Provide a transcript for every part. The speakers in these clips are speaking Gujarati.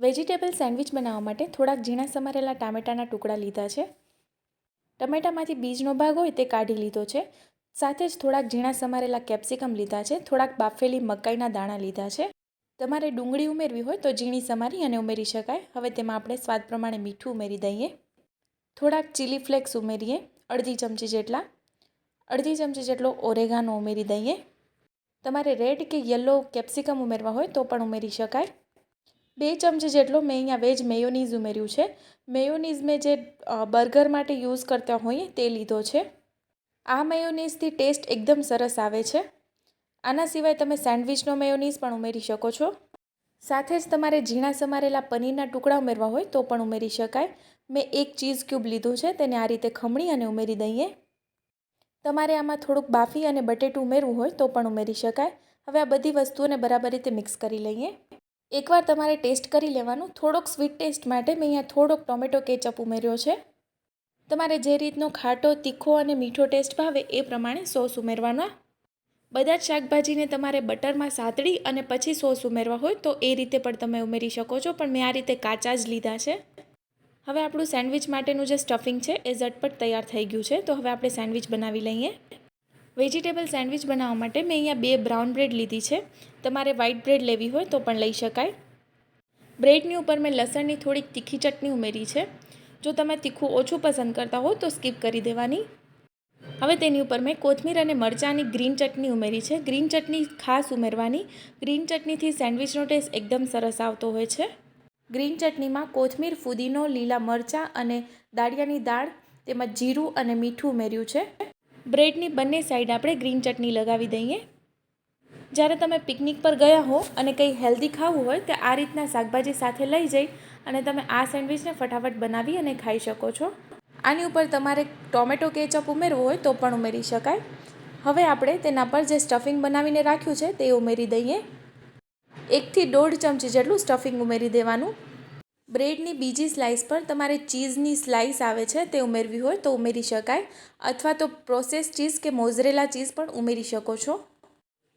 વેજીટેબલ સેન્ડવિચ બનાવવા માટે થોડાક ઝીણા સમારેલા ટામેટાના ટુકડા લીધા છે. ટમેટામાંથી બીજનો ભાગ હોય તે કાઢી લીધો છે. સાથે જ થોડાક ઝીણા સમારેલા કેપ્સિકમ લીધા છે. થોડાક બાફેલી મકાઈના દાણા લીધા છે. તમારે ડુંગળી ઉમેરવી હોય તો ઝીણી સમારી અને ઉમેરી શકાય. હવે તેમાં આપણે સ્વાદ પ્રમાણે મીઠું ઉમેરી દઈએ. થોડાક ચીલી ફ્લેક્સ ઉમેરીએ, અડધી ચમચી જેટલા. અડધી ચમચી જેટલો ઓરેગાનો ઉમેરી દઈએ. તમારે રેડ કે યલો કેપ્સિકમ ઉમેરવા હોય તો પણ ઉમેરી શકાય. બે ચમચી જેટલો મેં અહીંયા વેજ મેયોનીઝ ઉમેર્યું છે. મેયોનીઝ મેં જે બર્ગર માટે યુઝ કરતા હોઈએ તે લીધો છે. આ મેયોનીઝથી ટેસ્ટ એકદમ સરસ આવે છે. આના સિવાય તમે સેન્ડવિચનો મેયોનીઝ પણ ઉમેરી શકો છો. સાથે જ તમારે ઝીણા સમારેલા પનીરના ટુકડા ઉમેરવા હોય તો પણ ઉમેરી શકાય. મેં એક ચીઝ ક્યુબ લીધું છે, તેને આ રીતે ખમણી અને ઉમેરી દઈએ. તમારે આમાં થોડુંક બાફી અને બટેટું ઉમેરવું હોય તો પણ ઉમેરી શકાય. હવે આ બધી વસ્તુઓને બરાબર રીતે મિક્સ કરી લઈએ. એકવાર તમારે ટેસ્ટ કરી લેવાનું. થોડોક સ્વીટ ટેસ્ટ માટે મેં અહીંયા થોડોક ટોમેટો કેચઅપ ઉમેર્યો છે. તમારે જે રીતનો ખાટો, તીખો અને મીઠો ટેસ્ટ ભાવે એ પ્રમાણે સોસ ઉમેરવાના. બધા જ શાકભાજીને તમારે બટરમાં સાતડી અને પછી સોસ ઉમેરવા હોય તો એ રીતે પણ તમે ઉમેરી શકો છો, પણ મેં આ રીતે કાચા જ લીધા છે. હવે આપણું સેન્ડવિચ માટેનું જે સ્ટફિંગ છે એ ઝટપટ તૈયાર થઈ ગયું છે. તો હવે આપણે સેન્ડવિચ બનાવી લઈએ. વેજીટેબલ સેન્ડવિચ બનાવવા માટે મેં અહીંયા બે બ્રાઉન બ્રેડ લીધી છે. તમારે વ્હાઇટ બ્રેડ લેવી હોય તો પણ લઈ શકાય. બ્રેડની ઉપર મેં લસણની થોડીક તીખી ચટણી ઉમેરી છે. જો તમે તીખું ઓછું પસંદ કરતા હો તો સ્કીપ કરી દેવાની. હવે તેની ઉપર મેં કોથમીર અને મરચાંની ગ્રીન ચટણી ઉમેરી છે. ગ્રીન ચટણી ખાસ ઉમેરવાની. ગ્રીન ચટણીથી સેન્ડવિચનો ટેસ્ટ એકદમ સરસ આવતો હોય છે. ગ્રીન ચટણીમાં કોથમીર, ફુદીનો, લીલા મરચાં અને દાળિયાની દાળ તેમજ જીરું અને મીઠું ઉમેર્યું છે. બ્રેડની બંને સાઈડ આપણે ગ્રીન ચટણી લગાવી દઈએ. જ્યારે તમે પિકનિક પર ગયા હો અને કંઈ હેલ્ધી ખાવું હોય, તો આ રીતના શાકભાજી સાથે લઈ જઈ અને તમે આ સેન્ડવિચને ફટાફટ બનાવી અને ખાઈ શકો છો. આની ઉપર તમારે ટોમેટો કેચઅપ ઉમેરવું હોય તો પણ ઉમેરી શકાય. હવે આપણે તેના પર જે સ્ટફિંગ બનાવીને રાખ્યું છે, તે ઉમેરી દઈએ. એકથી દોઢ ચમચી જેટલું સ્ટફિંગ ઉમેરી દેવાનું. બ્રેડની બીજી સ્લાઇસ પર તમારે ચીઝની સ્લાઇસ આવે છે તે ઉમેરવી હોય તો ઉમેરી શકાય, અથવા તો પ્રોસેસ ચીઝ કે મોઝરેલા ચીઝ પણ ઉમેરી શકો છો.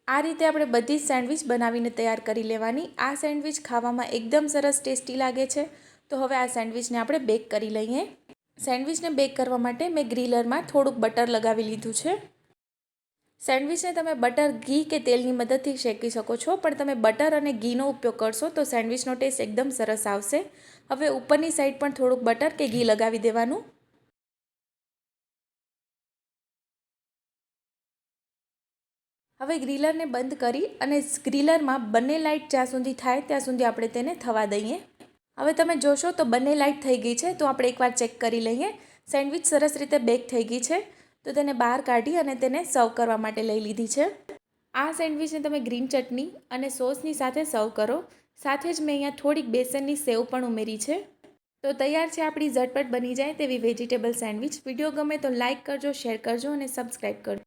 આ રીતે આપણે બધી જ સેન્ડવિચ બનાવીને તૈયાર કરી લેવાની. આ સેન્ડવિચ ખાવામાં એકદમ સરસ ટેસ્ટી લાગે છે. તો હવે આ સેન્ડવિચને આપણે બેક કરી લઈએ. સેન્ડવિચને બેક કરવા માટે મેં ગ્રીલરમાં થોડુંક બટર લગાવી લીધું છે. સેન્ડવિચને તમે બટર, ઘી કે તેલની મદદથી શેકી શકો છો, પણ તમે બટર અને ઘીનો ઉપયોગ કરશો તો સેન્ડવિચનો ટેસ્ટ એકદમ સરસ આવશે. હવે ઉપરની સાઈડ પણ થોડુંક બટર કે ઘી લગાવી દેવાનું. હવે ગ્રીલરને બંધ કરી અને ગ્રીલરમાં બંને લાઇટ જ્યાં સુધી થાય ત્યાં સુધી આપણે તેને થવા દઈએ. હવે તમે જોશો તો બંને લાઇટ થઈ ગઈ છે, તો આપણે એકવાર ચેક કરી લઈએ. સેન્ડવિચ સરસ રીતે બેક થઈ ગઈ છે. તો તેને બહાર કાઢી અને તેને સર્વ કરવા માટે લઈ લીધી છે. આ સેન્ડવિચને તમે ગ્રીન ચટણી અને સોસની સાથે સર્વ કરો. સાથે જ મેં અહીંયા થોડીક બેસનની સેવ પણ ઉમેરી છે. તો તૈયાર છે આપણી ઝટપટ બની જાય તેવી વેજીટેબલ સેન્ડવિચ. વીડિયો ગમે તો લાઇક કરજો, શેર કરજો અને સબસ્ક્રાઈબ કરજો.